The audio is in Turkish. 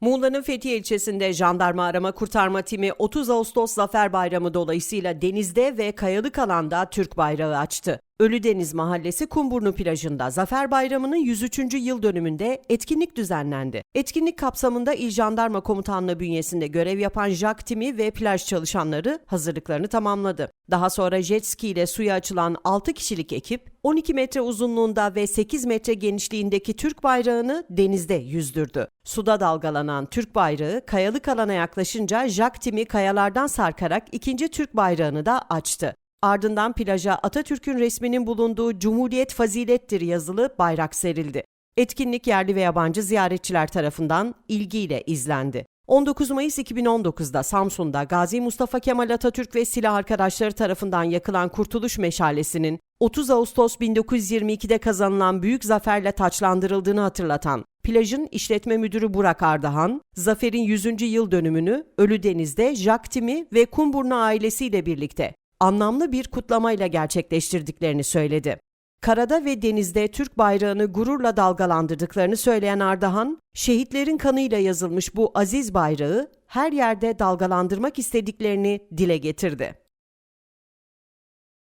Muğla'nın Fethiye ilçesinde jandarma arama kurtarma timi 30 Ağustos Zafer Bayramı dolayısıyla denizde ve kayalık alanda Türk bayrağı açtı. Ölüdeniz Mahallesi Kumburnu plajında Zafer Bayramı'nın 103. yıl dönümünde etkinlik düzenlendi. Etkinlik kapsamında İl Jandarma Komutanlığı bünyesinde görev yapan JAK timi ve plaj çalışanları hazırlıklarını tamamladı. Daha sonra jet ski ile suya açılan 6 kişilik ekip 12 metre uzunluğunda ve 8 metre genişliğindeki Türk bayrağını denizde yüzdürdü. Suda dalgalanan Türk bayrağı kayalık alana yaklaşınca JAK timi kayalardan sarkarak ikinci Türk bayrağını da açtı. Ardından plaja Atatürk'ün resminin bulunduğu Cumhuriyet fazilettir yazılı bayrak serildi. Etkinlik yerli ve yabancı ziyaretçiler tarafından ilgiyle izlendi. 19 Mayıs 2019'da Samsun'da Gazi Mustafa Kemal Atatürk ve silah arkadaşları tarafından yakılan Kurtuluş Meşalesi'nin 30 Ağustos 1922'de kazanılan büyük zaferle taçlandırıldığını hatırlatan plajın işletme müdürü Burak Ardahan, zaferin 100. yıl dönümünü Ölüdeniz'de Jack Timi ve Kumburnu ailesiyle birlikte anlamlı bir kutlamayla gerçekleştirdiklerini söyledi. Karada ve denizde Türk bayrağını gururla dalgalandırdıklarını söyleyen Ardahan, şehitlerin kanıyla yazılmış bu aziz bayrağı her yerde dalgalandırmak istediklerini dile getirdi.